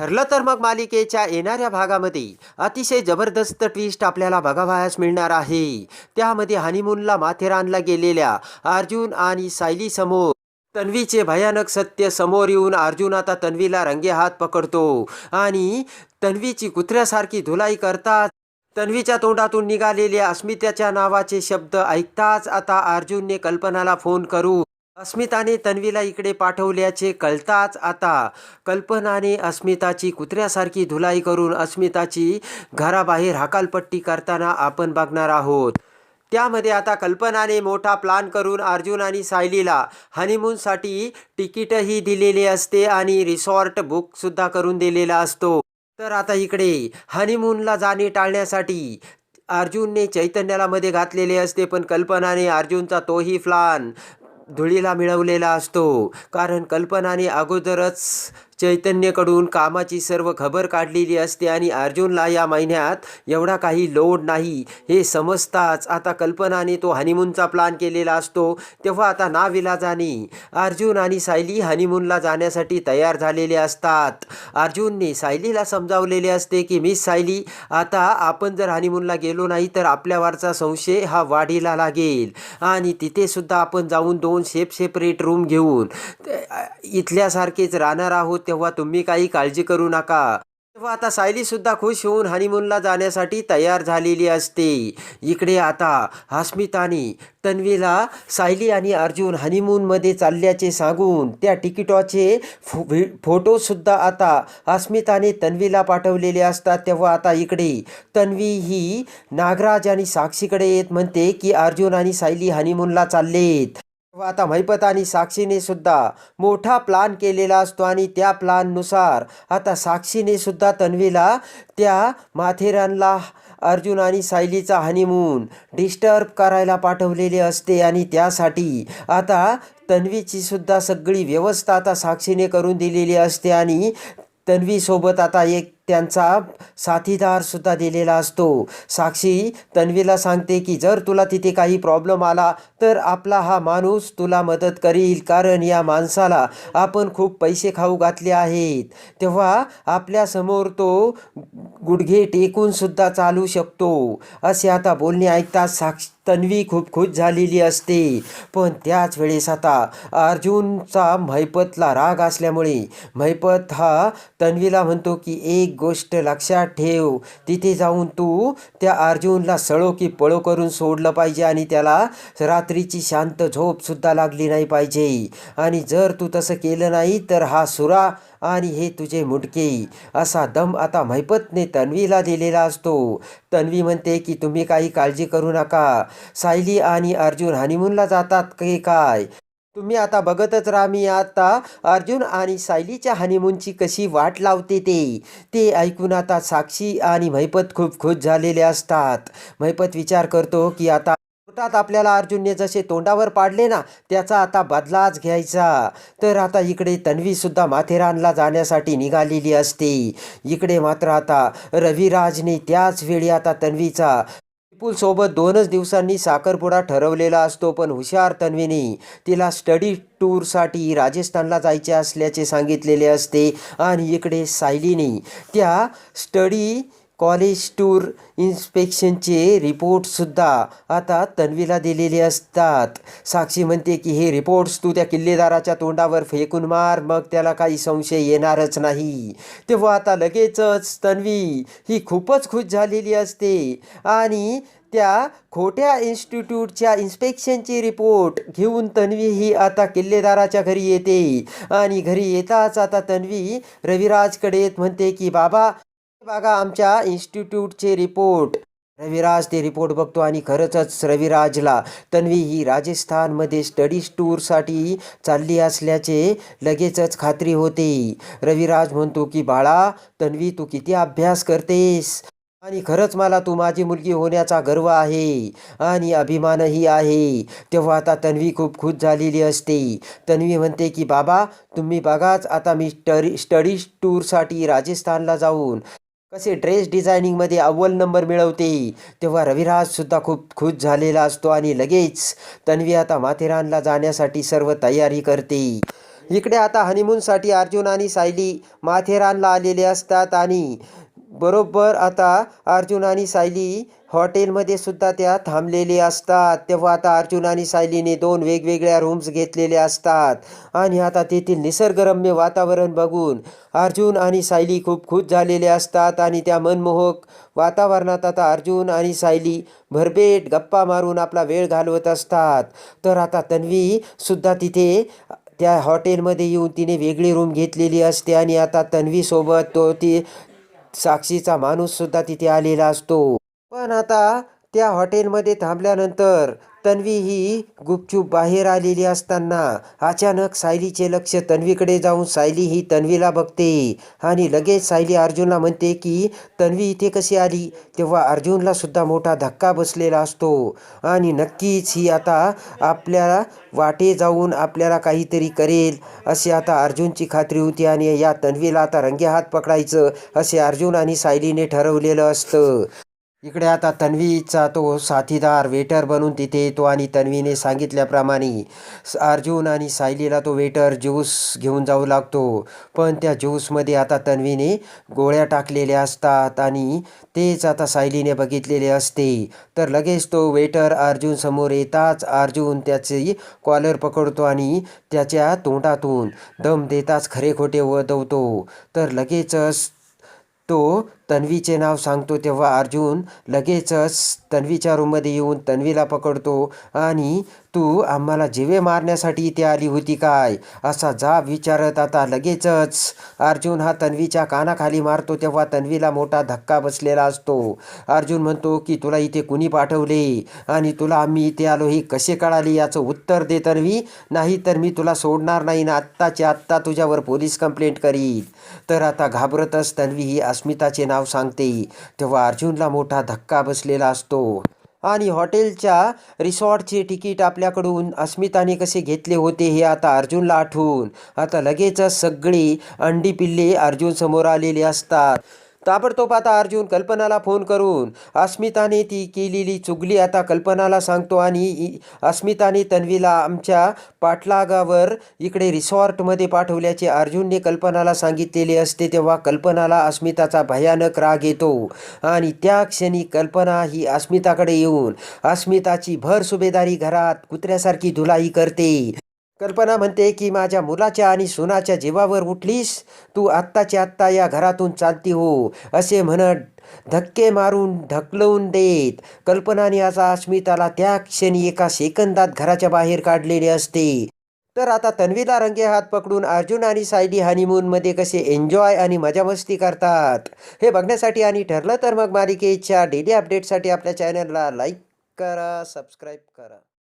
ठरलं तर मग मालिकेच्या येणाऱ्या भागामध्ये अतिशय जबरदस्त ट्विस्ट आपल्याला बघावयास मिळणार आहे. त्यामध्ये हनीमूनला माथेरानला गेलेल्या अर्जुन आणि सायली समोर तन्वीचे भयानक सत्य समोर येऊन अर्जुन आता तन्वीला रंगे हात पकडतो आणि तन्वीची कुत्र्यासारखी धुलाई करतात. तन्वीच्या तोंडातून निघालेल्या अस्मित्याच्या नावाचे शब्द ऐकताच आता अर्जुनने कल्पनाला फोन करू. अस्मिताने तन्वीला इकडे पाठवल्याचे कळताच आता कल्पनाने अस्मिताची कुत्र्यासारखी धुलाई करून अस्मिताची घराबाहेर हकालपट्टी करताना आपण बघणार आहोत. त्यामध्ये आता कल्पनाने मोठा प्लान करून अर्जुन आणि सायलीला हनीमूनसाठी तिकीटही दिलेले असते आणि रिसॉर्ट बुकसुद्धा करून दिलेला असतो. तर आता इकडे हनीमूनला जाणे टाळण्यासाठी अर्जुनने चैतन्याला मध्ये घातलेले असते पण कल्पनाने अर्जुनचा तोही प्लान धुळीला मिळवलेला असतो. कारण कल्पनाने अगोदरच चैतन्यकडून कामाची सर्व खबर काढलेली असते आणि अर्जुनला या महिन्यात एवढा काही लोड नाही. हे समजताच आता कल्पनाने तो हनीमूनचा प्लान केलेला असतो. तेव्हा आता नाविलाजाने अर्जुन आणि सायली हनीमूनला जाण्यासाठी तयार झालेले असतात. अर्जुनने सायलीला समजावलेले असते की मिस सायली आता आपण जर हनीमूनला गेलो नाही तर आपल्यावरचा संशय हा वाढीला लागेल. आणि तिथे सुद्धा आपण जाऊन दोन सेप सेपरेट रूम घेऊन इथल्यासारखेच राहणार आहोत तेव्हा तुम्ही काही काळजी करू नका. तेव्हा आता सायली सुद्धा खुश होऊन हनीमूनला जाण्यासाठी तयार झालेली असते. इकडे आता अस्मिताने तन्वीला सायली आणि अर्जुन हनीमूनमध्ये चालल्याचे सांगून त्या तिकिटाचे फो फोटोसुद्धा आता अस्मिताने तन्वीला पाठवलेले असतात. तेव्हा आता इकडे तन्वी ही नागराज आणि साक्षीकडे येत म्हणते की अर्जुन आणि सायली हनीमूनला चाललेत. आता महिपत आणि साक्षीने सुद्धा मोठा प्लान केलेला असतो आणि त्या प्लाननुसार आता साक्षीने सुद्धा तन्वीला त्या माथेरानला अर्जुन आणि सायलीचा हनीमून डिस्टर्ब करायला पाठवलेले असते आणि त्यासाठी आता तन्वीची सुद्धा सगळी व्यवस्था आता साक्षीने करून दिलेली असते आणि तन्वीसोबत आता एक त्यांचा साथीदार सुद्धा दिलेला असतो. साक्षी तन्वीला सांगते की जर तुला तिथे काही प्रॉब्लेम आला तर आपला हा माणूस तुला मदत करील. कारण या माणसाला आपण खूप पैसे खाऊ घातले आहेत. तेव्हा आपल्यासमोर तो गुडघे टेकूनसुद्धा चालू शकतो. असे आता बोलणे ऐकताच साक्ष तन्वी खूप खुश झालेली असते. पण त्याच वेळेस आता अर्जुनचा महिपतला राग असल्यामुळे महिपत हा तन्वीला म्हणतो की एक गोष्ट लक्षात ठेव. तिथे जाऊन तू त्या अर्जुनला सळो की पळो करून सोडलं पाहिजे आणि त्याला रात्रीची शांत झोपसुद्धा लागली नाही पाहिजे. आणि जर तू तसं केलं नाही तर हा सुरा आणि हे तुझे मुडके. असा दम आता महिपतने तन्वीला दिलेला असतो. तन्वी म्हणते की तुम्ही काही काळजी करू नका. सायली आणि अर्जुन हनीमूनला जातात की काय? तुम्ही आता बघतच राहा मी आता अर्जुन आणि सायलीच्या हनीमूनची कशी वाट लावते ते. ते ऐकून आता साक्षी आणि महिपत खूप खुश झालेले असतात. महिपत विचार करतो की आता कोर्टात आपल्याला अर्जुनने जसे तोंडावर पाडले ना त्याचा आता बदलाच घ्यायचा. तर आता इकडे तन्वीसुद्धा माथेरानला जाण्यासाठी निघालेली असते. इकडे मात्र आता रविराजने त्याच वेळी आता तन्वीचा विपुलसोबत दोनच दिवसांनी साखरपुडा ठरवलेला असतो पण हुशार तन्वीने तिला स्टडी टूरसाठी राजस्थानला जायचे असल्याचे सांगितलेले असते. आणि इकडे सायलीने त्या स्टडी कॉलेज टूर इन्स्पेक्शनचे रिपोर्टसुद्धा आता तन्वीला दिलेले असतात. साक्षी म्हणते की हे रिपोर्ट्स तू त्या किल्लेदाराच्या तोंडावर फेकून मार मग त्याला काही संशय येणारच नाही. तेव्हा आता लगेचच तन्वी ही खूपच खुश झालेली असते आणि त्या खोट्या इन्स्टिट्यूटच्या इन्स्पेक्शनची रिपोर्ट घेऊन तन्वी ही आता किल्लेदाराच्या घरी येते. आणि घरी येताच आता तन्वी रविराजकडे येत म्हणते की बाबा बघा आमच्या इन्स्टिट्यूटचे रिपोर्ट. रविराज ते रिपोर्ट बघतो आणि खरंच रविराजला. तन्वी ही राजस्थानमध्ये स्टडीज टूरसाठी चालली असल्याचे लगेचच खात्री होते. रविराज म्हणतो की बाळा तन्वी तू किती अभ्यास करतेस? आणि खरंच मला तू माझी मुलगी होण्याचा गर्व आहे आणि अभिमानही आहे. तेव्हा आता तन्वी खूप खुश झालेली असते. तन्वी म्हणते की बाबा तुम्ही बघाच आता मी स्टडी स्टडीज टूरसाठी राजस्थानला जाऊन कसे ड्रेस डिझायनिंगमध्ये अव्वल नंबर मिळवते तेव्हा रविराजसुद्धा खूप खुश झालेला असतो आणि लगेच तन्वी आता माथेरानला जाण्यासाठी सर्व तयारी करते इकडे आता हनीमूनसाठी अर्जुन आणि सायली माथेरानला आलेले असतात आणि बरोबर आता अर्जुन आणि सायली हॉटेलमध्ये सुद्धा त्या थांबलेले असतात. तेव्हा आता अर्जुन आणि सायलीने दोन वेगवेगळ्या रूम्स घेतलेले असतात. आणि आता तेथील निसर्गरम्य वातावरण बघून अर्जुन आणि सायली खूप खुश झालेले असतात. आणि त्या मनमोहक वातावरणात आता अर्जुन आणि सायली भरपेट गप्पा मारून आपला वेळ घालवत असतात. तर आता तन्वी सुद्धा तिथे त्या हॉटेलमध्ये येऊन तिने वेगळी रूम घेतलेली असते. आणि आता तन्वीसोबत तो ती साक्षीचा माणूससुद्धा तिथे आलेला असतो. पण आता त्या हॉटेलमध्ये थांबल्यानंतर तन्वी ही गुपचूप बाहेर आलेली असताना अचानक सायलीचे लक्ष तन्वीकडे जाऊन सायली ही तन्वीला बघते आणि लगेच सायली अर्जुनला म्हणते की तन्वी इथे कशी आली? तेव्हा अर्जुनला सुद्धा मोठा धक्का बसलेला असतो आणि नक्कीच ही आता आपल्या वाटे जाऊन आपल्याला काहीतरी करेल अशी आता अर्जुनची खात्री होती आणि या तन्वीला आता रंगे हात पकडायचं असे अर्जुन आणि सायलीने ठरवलेलं असतं. इकडे आता तन्वीचा तो साथीदार वेटर बनून तिथे येतो आणि तन्वीने सांगितल्याप्रमाणे अर्जुन आणि सायलीला तो वेटर ज्यूस घेऊन जाऊ लागतो. पण त्या ज्यूसमध्ये आता तन्वीने गोळ्या टाकलेल्या असतात आणि तेच आता सायलीने बघितलेले असते. तर लगेच तो वेटर अर्जुन समोर येताच अर्जुन त्याची कॉलर पकडतो आणि त्याच्या तोंडातून दम देताच खरे खोटे वदवतो तर लगेचच तो तन्वीचे नाव सांगतो तेव्हा अर्जुन लगेचच तन्वीच्या रूममध्ये येऊन तन्वीला पकडतो आणि तू आम्हाला जिवे मारण्यासाठी इथे आली होती काय? असा जाब विचारत आता लगेचच अर्जुन हा तन्वीच्या कानाखाली मारतो तेव्हा तन्वीला मोठा धक्का बसलेला असतो. अर्जुन म्हणतो की तुला इथे कुणी पाठवले? आणि तुला आम्ही इथे आलो हे कसे कळाले? याचं उत्तर दे तन्वी. नाही तर मी तुला सोडणार नाही ना आत्ताची आत्ता तुझ्यावर पोलीस कंप्लेंट करीत तर आता घाबरतच तन्वी ही अस्मिताचे नाव सांगते. तेव्हा अर्जुनला मोठा धक्का बसलेला असतो. आणि हॉटेलच्या रिसॉर्टचे तिकीट आपल्याकडून अस्मिताने कसे घेतले होते हे आता अर्जुनला आठवून. आता लगेचच सगळी अंडी पिल्ले अर्जुन समोर आलेली असतात. ताबडतोब आता अर्जुन कल्पनाला फोन करून अस्मिताने ती केलेली चुगली आता कल्पनाला सांगतो आणि अस्मिताने तन्वीला आमच्या पाठलागावर इकडे रिसॉर्टमध्ये पाठवल्याचे अर्जुनने कल्पनाला सांगितलेले असते तेव्हा कल्पनाला अस्मिताचा भयानक राग येतो. आणि त्या क्षणी कल्पना ही अस्मिताकडे येऊन अस्मिताची भर सुभेदारी घरात कुत्र्यासारखी धुलाई करते. कल्पना म्हणते की माझ्या मुलाच्या आणि सुनाच्या जीवावर उठलीस तू आत्ताच्या आत्ता या घरातून चालती हो असे म्हणत धक्के मारून ढकलवून देत. कल्पनाने असा अस्मिताला त्या क्षणी एका सेकंदात घराच्या बाहेर काढलेले असते. तर आता तन्वीला रंगे हात पकडून अर्जुन आणि सायली हनीमूनमध्ये कसे एन्जॉय आणि मजामस्ती करतात हे बघण्यासाठी आणि ठरलं तर मग मालिकेच्या डेली अपडेटसाठी आपल्या चॅनलला लाईक करा सबस्क्राईब करा.